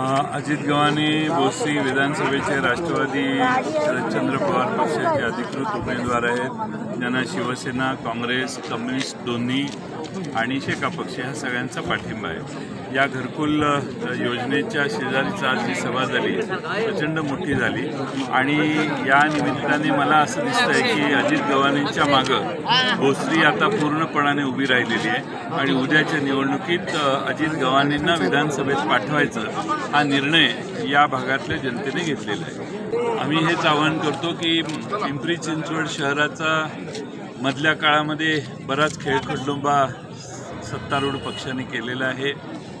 अजित गव्हाणे बोसी विधानसभेचे राष्ट्रवादी शरदचंद्र पवार पक्षाचे अधिकृत उमेदवार आहेत. ज्यांना शिवसेना काँग्रेस कम्युनिस्ट दोन्ही आणि शेका पक्ष ह्या सगळ्यांचा पाठिंबा आहे. या घरकुल योजनेच्या शेजारीच आज जी सभा झाली प्रचंड मोठी झाली आणि या निमित्ताने मला असं दिसतंय की अजित गव्हाणेंच्या मागं भोसरी आता पूर्णपणाने उभी राहिलेली आहे आणि उद्याच्या निवडणुकीत अजित गव्हाणेंना विधानसभेत पाठवायचं हा निर्णय या भागातल्या जनतेने घेतलेला आहे. आम्ही हेच आवाहन करतो की पिंपरी चिंचवड शहराचा मधल्या काळामध्ये बराच खेळखंडोबा सत्तारूढ पक्षाने केलेला आहे.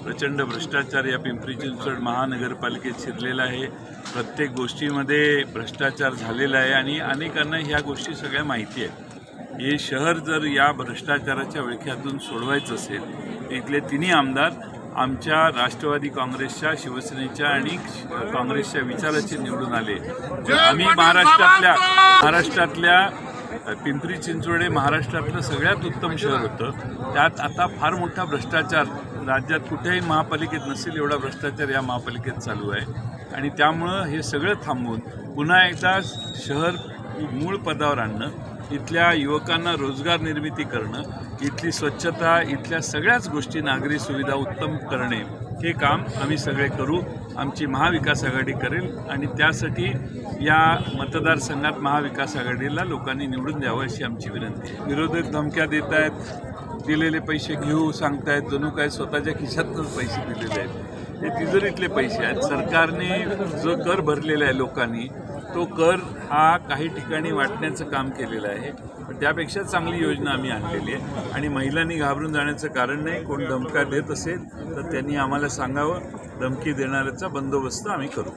प्रचंड भ्रष्टाचार या पिंपरी चिंचवड महानगरपालिकेत शिरलेला आहे. प्रत्येक गोष्टीमध्ये भ्रष्टाचार झालेला आहे आणि अनेकांना ह्या गोष्टी सगळ्या माहिती आहेत. हे शहर जर या भ्रष्टाचाराच्या विळख्यातून सोडवायचं असेल इथले तिन्ही आमदार आमच्या राष्ट्रवादी काँग्रेसच्या शिवसेनेच्या आणि काँग्रेसच्या विचाराचे निवडून आले. आम्ही महाराष्ट्रातल्या महाराष्ट्रातल्या पिंपरी चिंचवड हे महाराष्ट्रातलं सगळ्यात उत्तम शहर होतं. त्यात आता फार मोठा भ्रष्टाचार राज्यात कुठेही महापालिकेत नसेल एवढा भ्रष्टाचार या महापालिकेत चालू आहे. आणि त्यामुळं हे सगळं थांबवून पुन्हा एकदा शहर मूळ पदावर आणणं इथल्या युवकांना रोजगार निर्मिती करणं इथली स्वच्छता इथल्या सगळ्याच गोष्टी नागरी सुविधा उत्तम करणे हे काम आम्ही सगळे करू. आमची महाविकास आघाडी करेल आणि त्यासाठी या मतदारसंघात महाविकास आघाडीला लोकांनी निवडून द्यावं अशी आमची विनंती आहे. विरोधक धमक्या देत आहेत दिलेले पैसे घेऊ सांगतायत जणू काय स्वतःच्या खिशातूनच पैसे दिलेले आहेत. हे तिजोरीतले पैसे आहेत सरकारने जो कर भरलेला आहे लोकांनी तो कर हा काही ठिकाणी वाटण्याचं काम केलेलं आहे. पण त्यापेक्षा चांगली योजना आम्ही आणलेली आहे. आणि महिलांनी घाबरून जाण्याचं कारण नाही कोण धमका देत असेल तर त्यांनी आम्हाला सांगावं धमकी देणाऱ्याचा बंदोबस्त आम्ही करू.